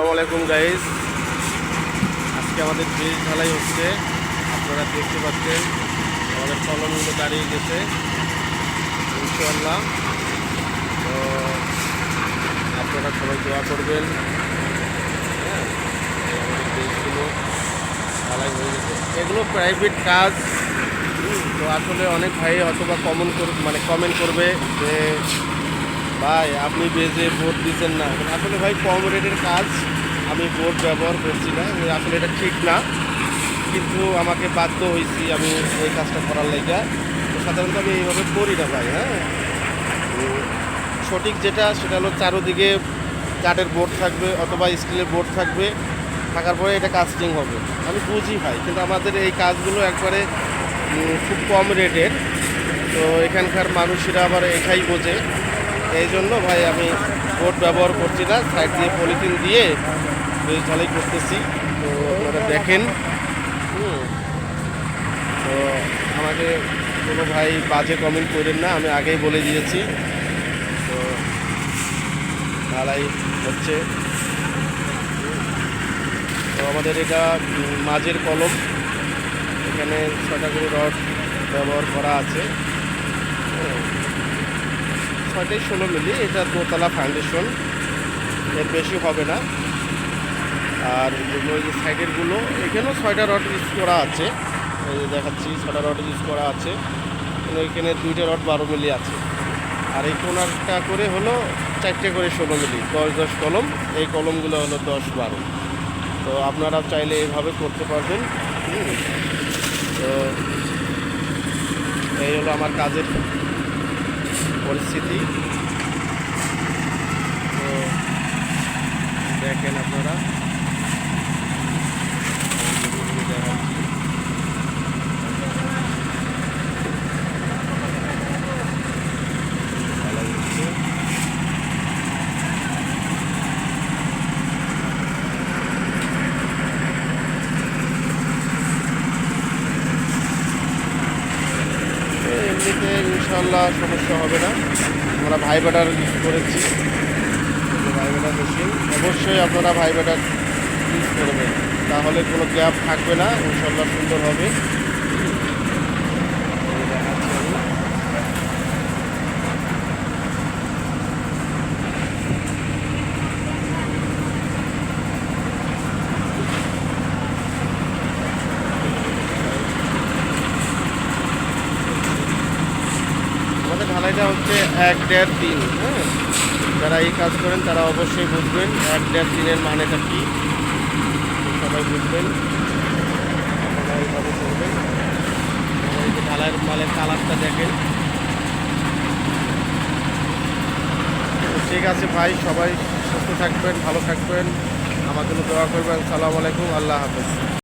আসসালামু আলাইকুম গাইজ আজকে আমাদের ব্রিজ ঢালাই হচ্ছে। আপনারা দেখতে পাচ্ছেন, আমাদের কলমগুলো দাঁড়িয়ে গেছে ইনশাল্লাহ তো আপনারা সবাই দোয়া করবেন। হ্যাঁ আমাদের ব্রিজগুলো ঢালাই হয়ে গেছে। এগুলো প্রাইভেট কাজ। তো আসলে অনেক ভাই অথবা কমন মানে কমেন্ট করবে যে ভাই, আপনি বেজে ভোট দিচ্ছেন না। আসলে ভাই, কম রেটের কাজ আমি ভোট ব্যবহার করছি না। আসলে এটা ঠিক না। কিন্তু আমাকে বাধ্য হয়েছি আমি এই কাজটা করার লাইগা। তো সাধারণত আমি এইভাবে করি না ভাই হ্যাঁ? সঠিক যেটা, সেটা হলো চারোদিকে কাঠের বোর্ড থাকবে অথবা স্টিলের বোর্ড থাকবে, থাকার পরে এটা কাস্টিং হবে। আমি বুঝি ভাই, কিন্তু আমাদের এই কাজগুলো একবারে খুব কম রেটের। তো এখানকার মানুষেরা আবার এটাই বোঝে। এই জন্য ভাই আমি বোর্ড ব্যবহার করছি না, সাইড দিয়ে পলিথিন দিয়ে বেশ ভালোই করতেছি। তো আপনারা দেখেন। তো আমাকে কোনো ভাই বাজে কমেন্ট করেন না, আমি আগেই বলে দিয়েছি। তো ঢালাই হচ্ছে। তো আমাদের এটা মাঝের কলম। এখানে ছটা করে রড ব্যবহার করা আছে। ছয়টাই ষোলো মিলি, এটা দোতলা ফাউন্ডেশন এর বেশি হবে না। আর ওই যে সাইডেরগুলো এখানেও ছয়টা রড ইউজ করা আছে। এই যে দেখাচ্ছি ছটা রড ইউজ করা আছে। এখানে দুইটা রড বারো মিলি আছে। আর এই কোনারটা করে হলো চারটে করে ষোলো মিলি, দশ দশ কলম। এই কলমগুলো হলো দশ বারো। তো আপনারা চাইলে এইভাবে করতে পারবেন। তো এই হলো আমার কাজের পরিস্থিতি এমনিতে ইনশাল্লাহ সমস্যা হবে না। আমরা ভাই ব্যাটার ইউজ করেছি। ভাই ব্যাটার মেশিন অবশ্যই আপনারা ভাই ব্যাটার ইউজ করবেন। তাহলে কোনো গ্যাপ থাকবে না। ইনশাল্লাহ সুন্দর হবে। দেখাচ্ছি আমাদের ঢালাইটা হচ্ছে এক দেড় তিন হ্যাঁ? যারা এই কাজ করেন তারা অবশ্যই বুঝবেন এক দেড় তিনের মানেটা কী। সবাই বুঝবেন। ঢালাইয়ের মালের কালারটা দেখেন। ঠিক আছে ভাই, সবাই সুস্থ থাকবেন, ভালো থাকবেন। আমার জন্য দোয়া করবেন। সালাম আলাইকুম। আল্লাহ হাফেজ।